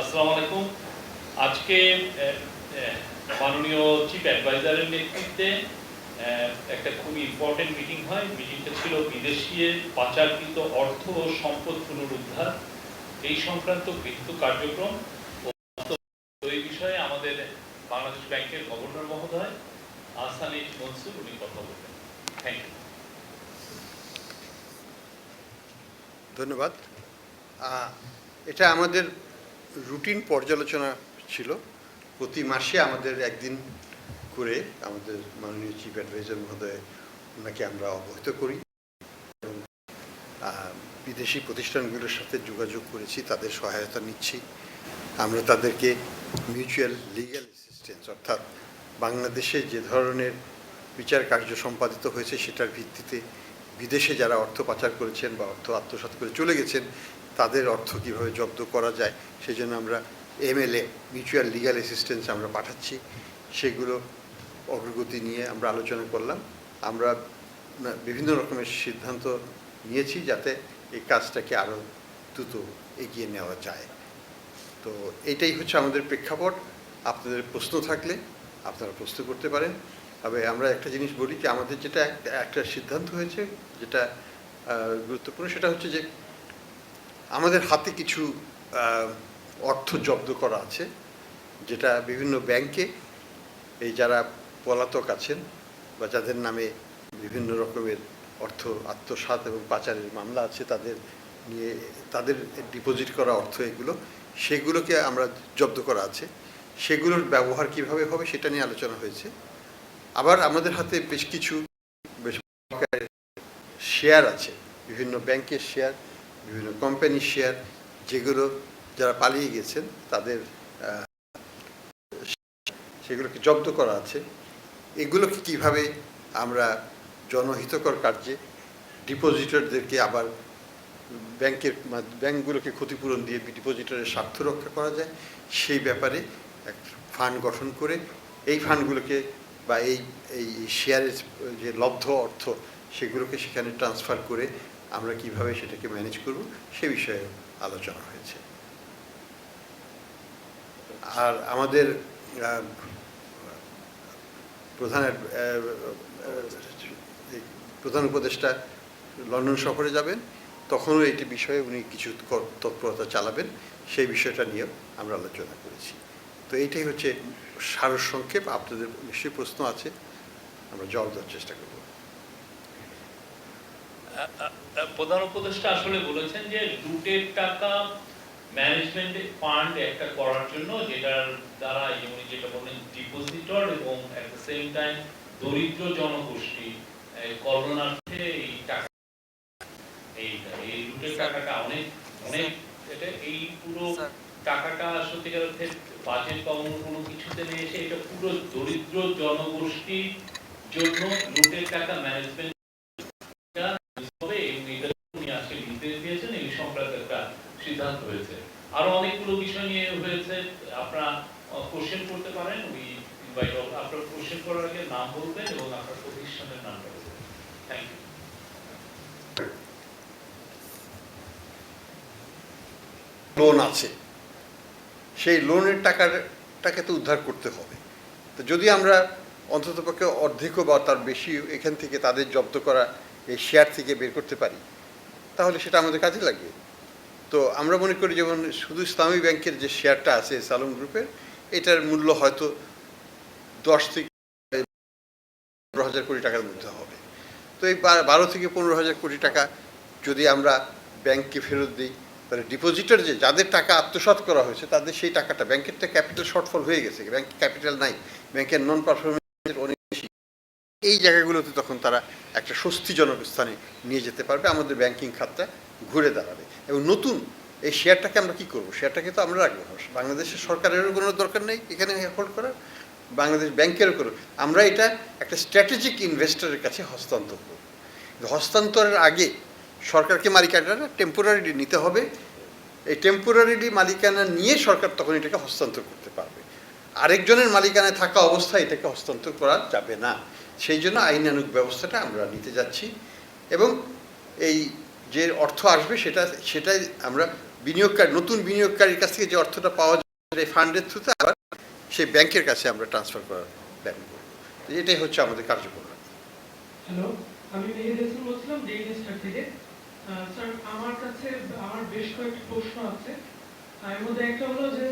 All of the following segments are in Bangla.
আসসালামু আলাইকুম। আজকে মাননীয় চিফ অ্যাডভাইজারের নেতৃত্বে একটা খুব ইম্পর্টেন্ট মিটিং হয়। মিটিংটা ছিল বিদেশি পাচারকৃত অর্থ ও সম্পদ পুনরুদ্ধার। এই সংক্রান্ত গৃহীত কার্যক্রম এই বিষয়ে আমাদের বাংলাদেশ ব্যাংকের গভর্নর মহোদয় এইচ মনসুর, উনি কথা বলবেন। থ্যাংক ইউ ধন্যবাদ। এটা আমাদের রুটিন পর্যালোচনা ছিল। প্রতি মাসে আমাদের একদিন করে আমাদের মাননীয় চিফ অ্যাডভাইজার মহোদয় ওনাকে আমরা অবহিত করি এবং বিদেশি প্রতিষ্ঠানগুলোর সাথে যোগাযোগ করেছি, তাদের সহায়তা নিচ্ছি। আমরা তাদেরকে মিউচুয়াল লিগ্যাল অ্যাসিস্ট্যান্স অর্থাৎ বাংলাদেশে যে ধরনের বিচার কার্য সম্পাদিত হয়েছে, সেটার ভিত্তিতে বিদেশে যারা অর্থ পাচার করেছেন বা অর্থ আত্মসাৎ করে চলে গেছেন তাদের অর্থ কীভাবে জব্দ করা যায় সেই জন্য আমরা এমএলএ মিউচুয়াল লিগ্যাল অ্যাসিস্ট্যান্স আমরা পাঠাচ্ছি। সেগুলো অগ্রগতি নিয়ে আমরা আলোচনা করলাম। আমরা বিভিন্ন রকমের সিদ্ধান্ত নিয়েছি যাতে এই কাজটাকে আরও দ্রুত এগিয়ে নেওয়া যায়। তো এটাই হচ্ছে আমাদের প্রেক্ষাপট। আপনাদের প্রশ্ন থাকলে আপনারা প্রশ্ন করতে পারেন। তবে আমরা একটা জিনিস বলি যে, আমাদের যেটা একটা সিদ্ধান্ত হয়েছে, যেটা গুরুত্বপূর্ণ, সেটা হচ্ছে যে আমাদের হাতে কিছু অর্থ জব্দ করা আছে, যেটা বিভিন্ন ব্যাংকে এই যারা পলাতক আছেন বা যাদের নামে বিভিন্ন রকমের অর্থ আত্মসাৎ এবং পাচারের মামলা আছে, তাদের নিয়ে, তাদের ডিপোজিট করা অর্থ এগুলো, সেগুলোকে আমরা জব্দ করা আছে। সেগুলোর ব্যবহার কীভাবে হবে সেটা নিয়ে আলোচনা হয়েছে। আবার আমাদের হাতে বেশ কিছু বেশ শেয়ার আছে, বিভিন্ন ব্যাংকের শেয়ার বিভিন্ন কোম্পানির শেয়ার যেগুলো যারা পালিয়ে গেছেন, তাদের সেগুলোকে জব্দ করা আছে। এগুলোকে কীভাবে আমরা জনহিতকর কার্যে ডিপোজিটরদেরকে আবার ব্যাংকের ব্যাংকগুলোকে ক্ষতিপূরণ দিয়ে ডিপোজিটরের স্বার্থ রক্ষা করা যায়, সেই ব্যাপারে এক ফান্ড গঠন করে এই ফান্ডগুলোকে বা এই এই শেয়ারের যে লব্ধ অর্থ, সেগুলোকে সেখানে ট্রান্সফার করে আমরা কীভাবে সেটাকে ম্যানেজ করব সে বিষয়ে আলোচনা হয়েছে। আর আমাদের প্রধান প্রধান উপদেষ্টা লন্ডন সফরে যাবেন, তখনও এটি বিষয়ে উনি কিছু তৎপরতা চালাবেন, সেই বিষয়টা নিয়েও আমরা আলোচনা করেছি। তো এইটাই হচ্ছে সারসংক্ষেপ, আপনাদের নিশ্চয়ই প্রশ্ন আছে, আমরা জবাব দেওয়ার চেষ্টা করব। প্রধান উপদেষ্টা আসলে বলেছেন যে লুটের টাকা ম্যানেজমেন্ট ফান্ড একটা করার জন্য যেটার দ্বারা উনি যেটা বললেন ডিপোজিটর এবং অ্যাট দ্য সেম টাইম দরিদ্র জনগোষ্ঠী করোনার্থে এই টাকা এই লুটের টাকাটা অনেক অনেক এটা এই পুরো টাকাটা সত্যিকার অর্থে বাজেট বা অন্য কোনো কিছুতে নিয়ে এসে এটা পুরো দরিদ্র জনগোষ্ঠীর জন্য লুটের টাকা ম্যানেজমেন্ট হবে এবং এটা উনি আজকে নির্দেশ দিয়েছেন এই সংক্রান্ত একটা সিদ্ধান্ত হয়েছে আরও অনেকগুলো বিষয় নিয়ে হয়েছে আপনারা পারেন উই ইনভাইট অল আপনার কোশ্চেন করার আগে নাম বলবেন এবং আপনার প্রতিষ্ঠানের নামটা বলবেন। থ্যাংক ইউ লোন আছে। সেই লোনের টাকাটাকে তো উদ্ধার করতে হবে। তো যদি আমরা অন্ততপক্ষে অর্ধেক বা তার বেশি এখান থেকে তাদের জব্দ করা এই শেয়ার থেকে বের করতে পারি, তাহলে সেটা আমাদের কাজে লাগবে। তো আমরা মনে করি যেমন শুধু ইসলামী ব্যাংকের যে শেয়ারটা আছে সালম গ্রুপের এটার মূল্য হয়তো দশ থেকে পনেরো হাজার কোটি টাকার মধ্যে হবে। তো এই বারো থেকে পনেরো হাজার কোটি টাকা যদি আমরা ব্যাংককে ফেরত দিই, তাহলে ডিপোজিটর যে যাদের টাকা আত্মসাৎ করা হয়েছে, তাদের সেই টাকাটা ব্যাংকের তো ক্যাপিটাল শর্টফল হয়ে গেছে, ব্যাংক ক্যাপিটাল নাই, ব্যাংকের নন পারফরমেন্সের অনেক বেশি। এই জায়গাগুলোতে তখন তারা একটা স্বস্তিজনক স্থানে নিয়ে যেতে পারবে, আমাদের ব্যাংকিং খাতটা ঘুরে দাঁড়াবে। এবং নতুন এই শেয়ারটাকে আমরা কি করব? শেয়ারটাকে তো আমরা রাখব। বাংলাদেশের সরকারেরও কোনো দরকার নেই এখানে হোল্ড করার, বাংলাদেশ ব্যাংকেরও করো আমরা এটা একটা স্ট্র্যাটেজিক ইনভেস্টরের কাছে হস্তান্তর করব। হস্তান্তরের আগে সরকারকে মালিকানাটা টেম্পোরারিলি নিতে হবে। এই টেম্পোরারিলি মালিকানা নিয়ে সরকার তখন এটাকে হস্তান্তর করতে পারবে। আরেকজনের মালিকানায় থাকা অবস্থায় এটাকে হস্তান্তর করা যাবে না। সেই জন্য আইনানুগ ব্যবস্থাটা আমরা নিতে যাচ্ছি। এবং এই যে অর্থ আসবে সেটা, সেটাই আমরা বিনিয়োগকারী, নতুন বিনিয়োগকারীর কাছ থেকে যে অর্থটা পাওয়া যায় ফান্ডের থ্রুতে, আবার সেই ব্যাংকের কাছে আমরা ট্রান্সফার করার প্ল্যান করব এটাই হচ্ছে আমাদের কার্যক্রম। হ্যালো আমি বলছিলাম স্যার আমার কাছে, আমার বেশ কয়েকটি প্রশ্ন আছে। এর মধ্যে একটা হলো যে,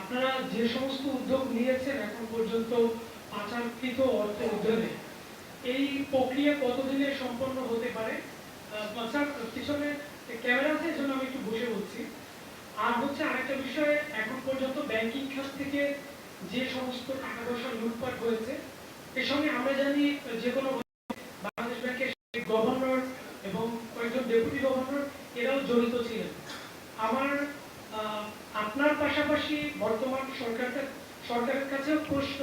আপনারা যে সমস্ত উদ্যোগ নিয়েছেন এখন পর্যন্ত পাচারকৃত অর্থ উদ্যোগে, এই প্রক্রিয়া কতদিনে সম্পন্ন হতে পারে? স্যার পিছনে ক্যামেরা আছে এজন্য আমি একটু বসে বলছি। আর হচ্ছে আরেকটা বিষয়, এখন পর্যন্ত ব্যাংকিং খাত থেকে যে সমস্ত টাকা পয়সা লুটপাট হয়েছে, এর সঙ্গে আমরা জানি যে কোনো বাংলাদেশ ব্যাংকের গভর্নর এবং কয়েকজন ডেপুটি গভর্নর এরাও জড়িত ছিলেন। আমার আপনার পাশাপাশি বর্তমান সরকারটা, সরকারের কাছেও প্রশ্ন,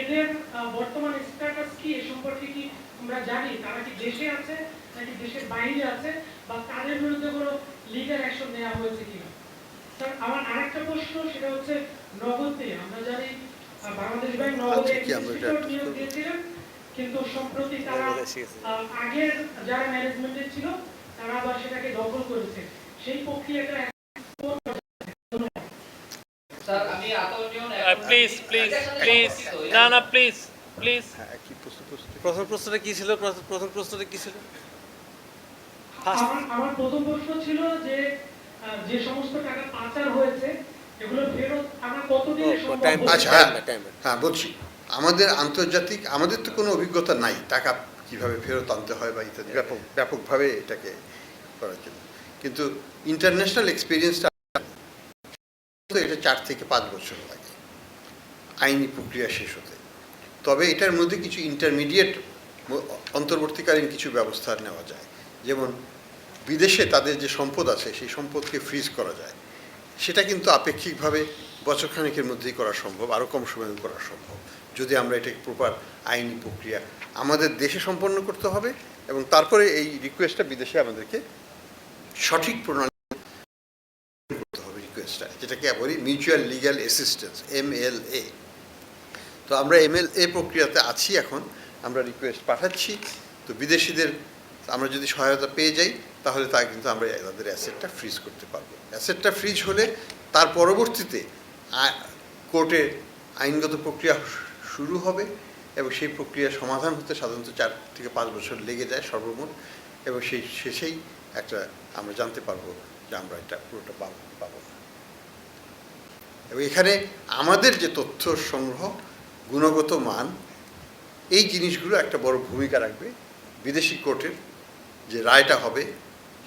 এদের বর্তমান স্ট্যাটাস কি, এ সম্পর্কে কি আমরা জানি তারা কি দেশে আছে নাকি দেশের বাইরে আছে বা তাদের বিরুদ্ধে কোনো লিগাল অ্যাকশন নেওয়া হয়েছে কিনা? স্যার আমার আরেকটা প্রশ্ন সেটা হচ্ছে নগদ নিয়ে। আমরা জানি বাংলাদেশ ব্যাংক নগদে আচ্ছা, নিয়োগ দিয়েছিলেন কিন্তু সম্প্রতি তারা আগের যারা ম্যানেজমেন্টে ছিল তারা আবার সেটাকে দখল করেছে। সেই প্রক্রিয়াটা স্যার আমি আতনিয়ন প্লিজ প্লিজ প্লিজ না না প্লিজ প্লিজ হ্যাঁ কি প্রশ্ন প্রথম প্রশ্নটা কি ছিল প্রথম- প্রশ্নটা কি ছিল আমার প্রথম প্রশ্ন ছিল যে যে সমস্ত টাকা পাচার হয়েছে এগুলো ফেরত আমরা কতদিনে হবে? আচ্ছা, হ্যাঁ। না। হ্যাঁ বলছি আমাদের আন্তর্জাতিক আমাদের তো কোনো অভিজ্ঞতা নাই টাকা কীভাবে ফেরত আনতে হয় বা ইত্যাদি ব্যাপক ব্যাপকভাবে এটাকে করার জন্য কিন্তু ইন্টারন্যাশনাল এক্সপিরিয়েন্সটা তো এটা চার থেকে পাঁচ বছর লাগে আইনি প্রক্রিয়া শেষ হতে তবে এটার মধ্যে কিছু ইন্টারমিডিয়েট অন্তর্বর্তীকালীন কিছু ব্যবস্থা নেওয়া যায়। যেমন বিদেশে তাদের যে সম্পদ আছে, সেই সম্পদকে ফ্রিজ করা যায়। সেটা কিন্তু আপেক্ষিকভাবে বছরখানেকের মধ্যেই করা সম্ভব, আরও কম সময়ে করা সম্ভব, যদি আমরা এটাকে প্রপার আইনি প্রক্রিয়া আমাদের দেশে সম্পন্ন করতে হবে এবং তারপরে এই রিকোয়েস্টটা বিদেশে আমাদেরকে সঠিক প্রণালী করতে হবে রিকোয়েস্টটা যেটাকে বলি mutual legal assistance M L A তো আমরা এম এল এ প্রক্রিয়াতে আছি এখন। আমরা রিকোয়েস্ট পাঠাচ্ছি। তো বিদেশিদের আমরা যদি সহায়তা পেয়ে যাই, তাহলে তা কিন্তু আমরা তাদের অ্যাসেটটা ফ্রিজ করতে পারব। অ্যাসেটটা ফ্রিজ হলে তার পরবর্তীতে কোর্টে আইনগত প্রক্রিয়া শুরু হবে এবং সেই প্রক্রিয়া সমাধান হতে সাধারণত চার থেকে পাঁচ বছর লেগে যায় সর্বমোট এবং সেই শেষেই একটা আমরা জানতে পারব যে আমরা এটা পুরোটা পাবো পাবো না। এবং এখানে আমাদের যে তথ্য সংগ্রহ গুণগত মান, এই জিনিসগুলো একটা বড় ভূমিকা রাখবে বিদেশি কোর্টের যে রায়টা হবে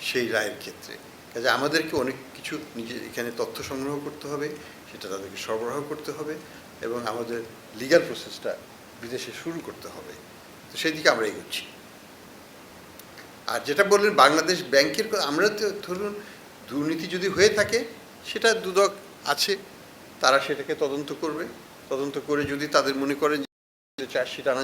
সেই রায়ের ক্ষেত্রে। কাজে আমাদেরকে অনেক কিছু নিজে এখানে তথ্য সংগ্রহ করতে হবে, সেটা তাদেরকে সরবরাহ করতে হবে এবং আমাদের লিগ্যাল প্রসেসটা বিদেশে শুরু করতে হবে। তো সেই দিকে আমরা এগোচ্ছি। আর যেটা বললেন বাংলাদেশ ব্যাংকের আমরা তো ধরুন দুর্নীতি যদি হয়ে থাকে, সেটা দুদক আছে। তারা সেটাকে তদন্ত করবে। তদন্ত করে যদি তাদের মনে করেন যে চার্জশিট আনা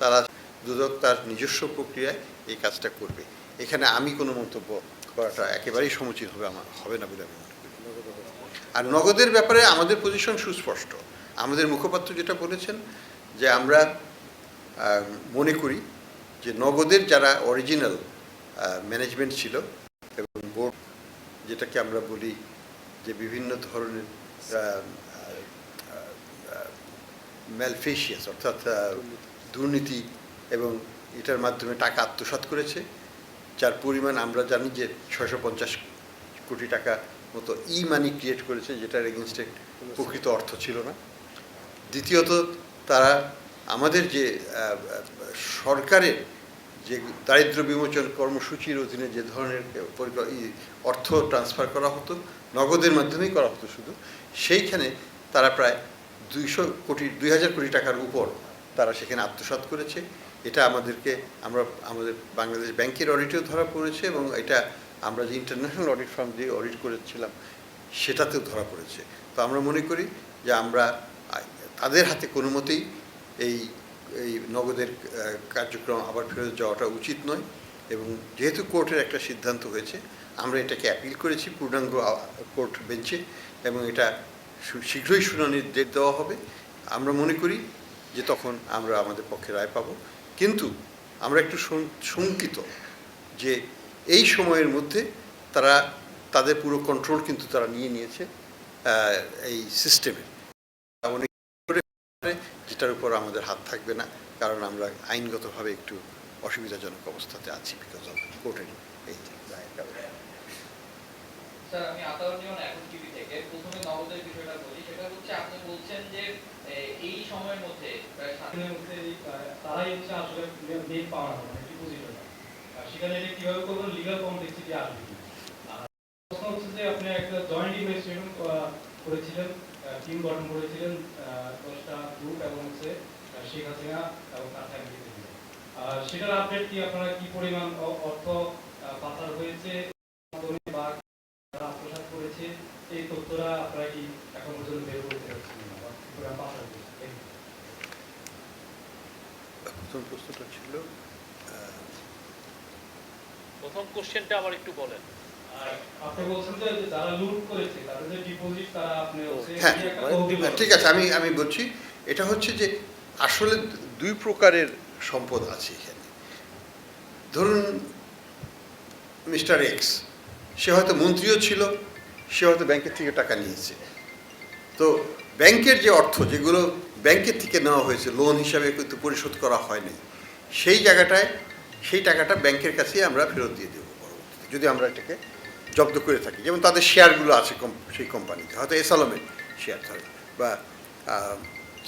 তারা দুদক তার নিজস্ব প্রক্রিয়ায় এই কাজটা করবে। এখানে আমি কোনো মন্তব্য করাটা একেবারেই সমুচিত হবে আমার, হবে না বলে আমি মনে করি। আর নগদের ব্যাপারে আমাদের পজিশন সুস্পষ্ট। আমাদের মুখপাত্র যেটা বলেছেন যে আমরা মনে করি যে নগদের যারা অরিজিনাল ম্যানেজমেন্ট ছিল এবং বোর্ড যেটাকে আমরা বলি যে বিভিন্ন ধরনের ম্যালফেশিয়াস অর্থাৎ দুর্নীতি এবং এটার মাধ্যমে টাকা আত্মসাৎ করেছে, যার পরিমাণ আমরা জানি যে ছয়শো পঞ্চাশ কোটি টাকা মতো ই মানি ক্রিয়েট করেছে, যেটার এগেনস্টে প্রকৃত অর্থ ছিল না। দ্বিতীয়ত, তারা আমাদের যে সরকারের যে দারিদ্র বিমোচন কর্মসূচির অধীনে যে ধরনের অর্থ ট্রান্সফার করা হতো নগদের মাধ্যমেই করা হতো শুধু। সেইখানে তারা প্রায় দুইশো কোটি, দুই হাজার কোটি টাকার উপর তারা সেখানে আত্মসাৎ করেছে। এটা আমাদেরকে, আমরা আমাদের বাংলাদেশ ব্যাংকের অডিটেও ধরা পড়েছে এবং এটা আমরা যে ইন্টারন্যাশনাল অডিট ফার্ম দিয়ে অডিট করেছিলাম, সেটাতেও ধরা পড়েছে। তো আমরা মনে করি যে আমরা, তাদের হাতে কোনো মতেই এই এই নগদের কার্যক্রম আবার ফেরত যাওয়াটা উচিত নয়। এবং যেহেতু কোর্টের একটা সিদ্ধান্ত হয়েছে, আমরা এটাকে অ্যাপিল করেছি পূর্ণাঙ্গ কোর্ট বেঞ্চে এবং এটা শীঘ্রই শুনানির ডেট দেওয়া হবে। আমরা মনে করি যে তখন আমরা আমাদের পক্ষে রায় পাবো। কিন্তু আমরা একটু শঙ্কিত যে এই সময়ের মধ্যে তারা, তাদের পুরো কন্ট্রোল কিন্তু তারা নিয়ে নিয়েছে এই সিস্টেমে যেটার উপর আমাদের হাত থাকবে না, কারণ আমরা আইনগতভাবে একটু অসুবিধাজনক অবস্থাতে আছি বিকজ অফ কোর্টের এই স্যার আমি আতাউর এখন টিভি থেকে। প্রথমে নগদের বিষয়টা বলি। সেটা হচ্ছে আপনি বলছেন যে এই সময়ের মধ্যে প্রায় সাত সেখানের মধ্যে এই, আহ, তারাই হচ্ছে আসলে পাওয়ার হবে ডিপোজিটর সেখানে এটা কীভাবে করবেন? লিগাল কমপ্লেক্সিটি আসবে। প্রশ্ন হচ্ছে যে আপনি একটা জয়েন্ট ইনভেস্টিগেশন করেছিলেন টিম গঠন করেছিলেন আহ, দশটা গ্রুপ এবং হচ্ছে শেখ হাসিনা এবং তার ফ্যামিলি সেটার আপডেট কি? আপনারা কি পরিমাণ অর্থ পাচার হয়েছে? বা যারা করেছে? এই তথ্যরা আপনারা কি এখন পর্যন্ত বের করতে পারছেন পাচার. প্রথম প্রশ্নটা ছিল আহ, প্রথম কোশ্চেনটা আবার একটু বলেন। ঠিক আছে আমি আমি বলছি এটা হচ্ছে যে আসলে দুই প্রকারের সম্পদ আছে এখানে। ধরুন মিস্টার এক্স, সে হয়তো মন্ত্রীও ছিল, সে হয়তো ব্যাংকের থেকে টাকা নিয়েছে। তো ব্যাংকের যে অর্থ, যেগুলো ব্যাংকের থেকে নেওয়া হয়েছে, লোন হিসাবে কিন্তু পরিশোধ করা হয়নি, সেই জায়গাটায়, সেই টাকাটা ব্যাংকের কাছে আমরা ফেরত দিয়ে দেবো পরবর্তীতে, যদি আমরা এটাকে জব্দ করে থাকি। যেমন তাদের শেয়ারগুলো আছে সেই কোম্পানিতে, হয়তো এসালমের শেয়ার ধরে বা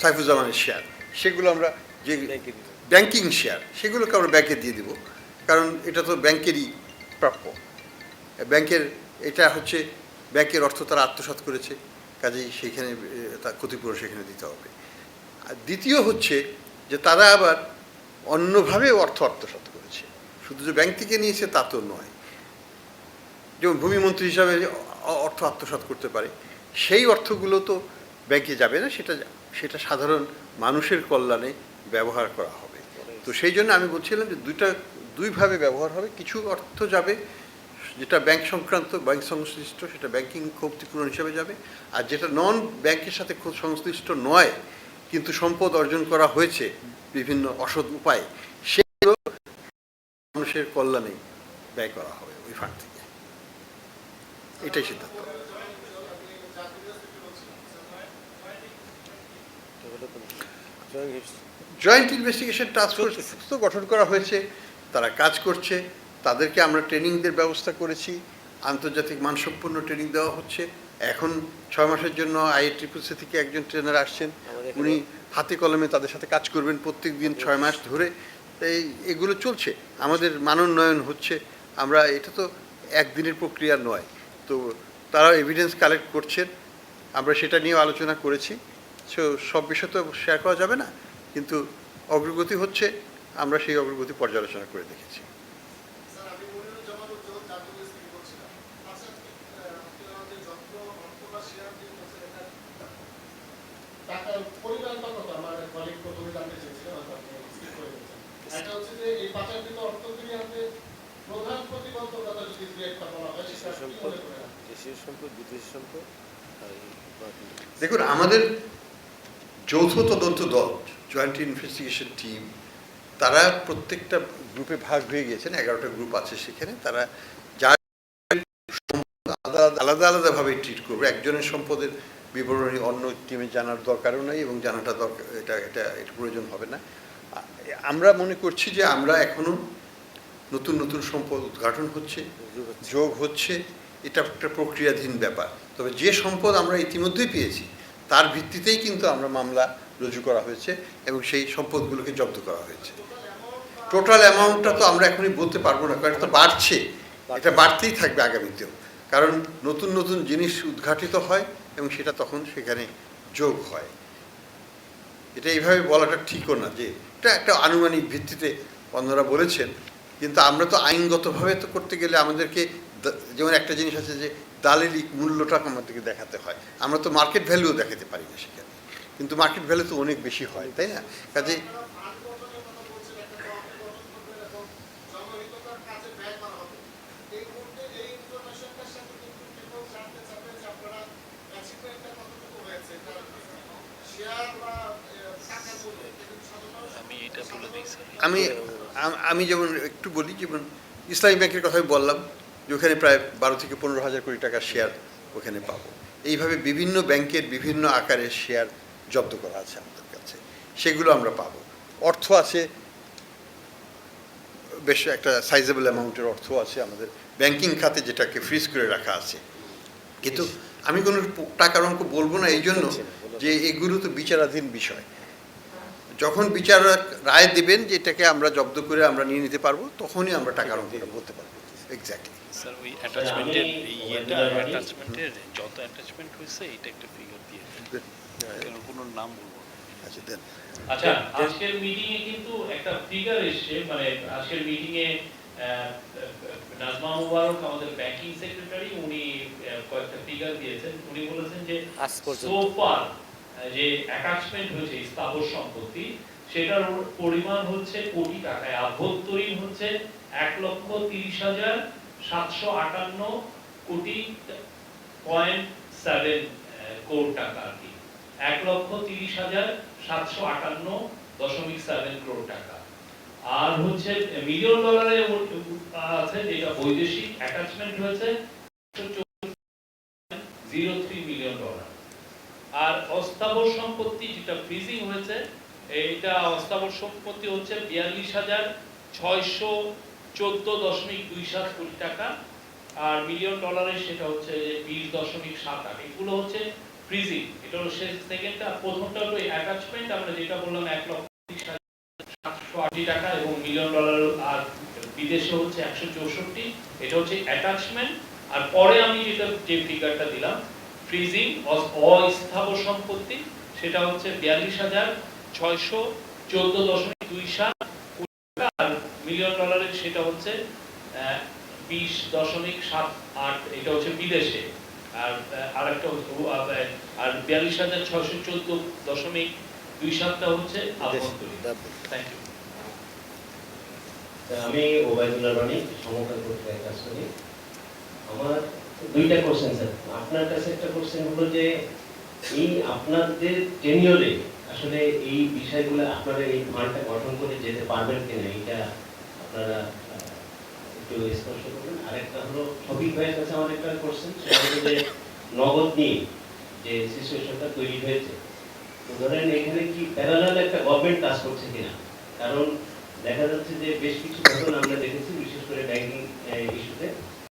সাইফুজ্জামানের শেয়ার, সেগুলো আমরা যে ব্যাংকে শেয়ার সেগুলোকে আমরা ব্যাংকে দিয়ে দিব। কারণ এটা তো ব্যাংকেরই প্রাপ্য। ব্যাংকের এটা হচ্ছে ব্যাংকের অর্থ তারা আত্মসাৎ করেছে, কাজেই সেইখানে তার ক্ষতিপূরণ সেখানে দিতে হবে। আর দ্বিতীয় হচ্ছে যে তারা আবার অন্যভাবে অর্থ আত্মসাৎ করেছে। শুধু যে ব্যাংক থেকে নিয়েছে তা তো নয়। যেমন ভূমিমন্ত্রী হিসাবে অর্থ আত্মসাৎ করতে পারে, সেই অর্থগুলো তো ব্যাংকে যাবে না, সেটা সেটা সাধারণ মানুষের কল্যাণে ব্যবহার করা হবে। তো সেই জন্য আমি বলছিলাম যে দুইটা, দুইভাবে ব্যবহার হবে। কিছু অর্থ যাবে, যেটা ব্যাংক সংক্রান্ত ব্যাংক সংশ্লিষ্ট, সেটা ব্যাংকিং ক্ষতিপূরণ হিসাবে যাবে। আর যেটা নন ব্যাংকের সাথে সংশ্লিষ্ট নয়, কিন্তু সম্পদ অর্জন করা হয়েছে বিভিন্ন অসৎ উপায়ে, সেগুলো মানুষের কল্যাণে ব্যয় করা হবে ওই ফান্ড থেকে। এটাই সিদ্ধান্ত। জয়েন্ট ইনভেস্টিগেশন টাস্ক ফোর্স তো গঠন করা হয়েছে তারা কাজ করছে তাদেরকে আমরা ট্রেনিংদের ব্যবস্থা করেছি আন্তর্জাতিক মানসম্পন্ন ট্রেনিং দেওয়া হচ্ছে। এখন ছয় মাসের জন্য আই ট্রিপলসি থেকে একজন ট্রেনার আসছেন উনি হাতে কলমে তাদের সাথে কাজ করবেন প্রত্যেক দিন ছয় মাস ধরে। এই এগুলো চলছে আমাদের মানোন্নয়ন হচ্ছে আমরা এটা তো একদিনের প্রক্রিয়া নয়। তো তারা এভিডেন্স কালেক্ট করছেন আমরা সেটা নিয়েও আলোচনা করেছি। সো সব বিষয় তো শেয়ার করা যাবে না। কিন্তু অগ্রগতি হচ্ছে আমরা সেই অগ্রগতি পর্যালোচনা করে দেখেছি। আচ্ছা। দেখুন আমাদের যৌথ তদন্ত দল জয়েন্ট ইনভেস্টিগেশন টিম তারা প্রত্যেকটা গ্রুপে ভাগ হয়ে গিয়েছেন, এগারোটা গ্রুপ আছে সেখানে, তারা যার আলাদা আলাদা আলাদাভাবে ট্রিট করবে একজনের সম্পদের বিবরণী অন্য টিমে জানার দরকারও নেই এবং জানাটা দরকার, এটা এটা এটা প্রয়োজন হবে না আমরা মনে করছি যে আমরা এখনও নতুন নতুন সম্পদ উদ্ঘাটন হচ্ছে। যোগ হচ্ছে, এটা একটা প্রক্রিয়াধীন ব্যাপার তবে যে সম্পদ আমরা ইতিমধ্যেই পেয়েছি, তার ভিত্তিতেই কিন্তু আমরা মামলা রুজু করা হয়েছে এবং সেই সম্পদগুলোকে জব্দ করা হয়েছে। টোটাল অ্যামাউন্টটা তো আমরা এখনই বলতে পারব না, কারণ এটা বাড়ছে। এটা বাড়তেই থাকবে আগামীতেও। কারণ নতুন নতুন জিনিস উদ্ঘাটিত হয় এবং সেটা তখন সেখানে যোগ হয়। এটা এইভাবে বলাটা ঠিকও না যে, এটা একটা আনুমানিক ভিত্তিতে অন্যরা বলেছেন, কিন্তু আমরা তো আইনগতভাবে তো করতে গেলে আমাদেরকে যেমন একটা জিনিস আছে যে, দালিলিক মূল্যটা আমাদেরকে দেখাতে হয়। আমরা তো মার্কেট ভ্যালুও দেখাতে পারি না সেখানে। কিন্তু মার্কেট ভ্যালু তো অনেক বেশি হয় তাই না? কাজে আমি আমি যেমন একটু বলি যেমন ইসলামী ব্যাংকের কথাই বললাম যে ওখানে প্রায় বারো থেকে পনেরো হাজার কোটি টাকার শেয়ার ওখানে পাবো। এইভাবে বিভিন্ন ব্যাংকের বিভিন্ন আকারের শেয়ার জব্দ করা আছে আমাদের কাছে। সেগুলো আমরা পাবো। অর্থ আছে বেশ একটা সাইজেবল অ্যামাউন্টের অর্থ আছে আমাদের। ব্যাংকিং খাতে যেটাকে ফ্রিজ করে রাখা আছে। কিন্তু আমি কোনো টাকার অঙ্ক বলব না এই জন্য যে এগুলো তো বিচারাধীন বিষয়। যখন বিচার রায় দেবেন যে এটাকে আমরা জব্দ করে আমরা নিয়ে নিতে পারব তখনই আমরা টাকার অঙ্কটা বলতে পারব। এক্স্যাক্টলি স্যার ওই অ্যাটাচমেন্টের ইয়েটা অ্যাটাচমেন্টের যত অ্যাটাচমেন্ট হয়েছে এটা একটা ফিগার দিয়ে কেন কোনো নাম বলব আচ্ছা দেন। আচ্ছা আজকের মিটিং এ কিন্তু একটা ফিগার এসছে মানে আজকের মিটিং এ নাজমা মুবারক আমাদের ব্যাংকিং সেক্রেটারি উনি কয়েকটা ফিগার দিয়েছেন। উনি বলেছেন যে সোফার যে অ্যাটাচমেন্ট হয়েছে স্থাবর সম্পত্তি সেটার পরিমাণ হচ্ছে কোটি টাকায়। আভ্যন্তরীণ হচ্ছে এক লক্ষ তিরিশ হাজার সাতশো আটান্ন কোটি পয়েন্ট সেভেন কোটি টাকা আর কি। এক লক্ষ তিরিশ হাজার সাতশো আটান্ন দশমিক সেভেন ক্রোড় টাকা। আর হচ্ছে মিলিয়ন ডলারে আছে যেটা বৈদেশিক অ্যাটাচমেন্ট হয়েছে জিরো থ্রি মিলিয়ন ডলার আর অস্থাবর সম্পত্তি যেটা ফ্রিজিং হয়েছে, এইটা অস্থাবর সম্পত্তি হচ্ছে বিয়াল্লিশ হাজার ছয়শো চোদ্দ দশমিক দুই সাত কোটি টাকা, আর মিলিয়ন ডলারের সেটা হচ্ছে বিশ দশমিক সাত আট। এগুলো হচ্ছে ফ্রিজিং এটা হলো সেকেন্ডটা প্রথমটা হলো অ্যাটাচমেন্ট আমরা যেটা বললাম, এক লক্ষ সাতশো আশি টাকা এবং মিলিয়ন ডলার আর বিদেশে হচ্ছে একশো চৌষট্টি। এটা হচ্ছে অ্যাটাচমেন্ট আর পরে আমি যেটা, যে ফিগারটা দিলাম ফ্রিজিং অস্থাবর সম্পত্তি, সেটা হচ্ছে বিয়াল্লিশ হাজার ছয়শো চোদ্দ দশমিক দুই সাত মিলিয়ন ডলারের সেটা হচ্ছে বিশ দশমিক সাত আট এটা হচ্ছে বিদেশে। আর আরেকটা হচ্ছে আর বিয়াল্লিশ হাজার ছয়শো চোদ্দ দশমিক দুই সাতটা হচ্ছে আভ্যন্তরীণ। থ্যাংক ইউ আমি ওবায়দুল্লাহ রানী সমকাল পত্রিকায় কাজ করি। আমার দুইটা কোশ্চেন স্যার আপনার কাছে একটা কোশ্চেন হলো যে এই আপনাদের টেনিয়রে আসলে এই বিষয়গুলো আপনারা এই ফান্ডটা গঠন করে যেতে পারবেন কিনা? এটা আপনারা একটু স্পর্শ করবেন। আরেকটা হলো, শফিক ভাইয়ের কাছে আমার একটা কোশ্চেন সেটা যে নগদ নিয়ে যে সিচুয়েশনটা তৈরি হয়েছে, তো ধরেন এখানে কি প্যারালাল একটা গভর্নমেন্ট কাজ করছে কিনা? কারণ দেখা যাচ্ছে যে বেশ কিছু ঘটনা আমরা দেখেছি, বিশেষ করে ব্যাংকিং ইস্যুতে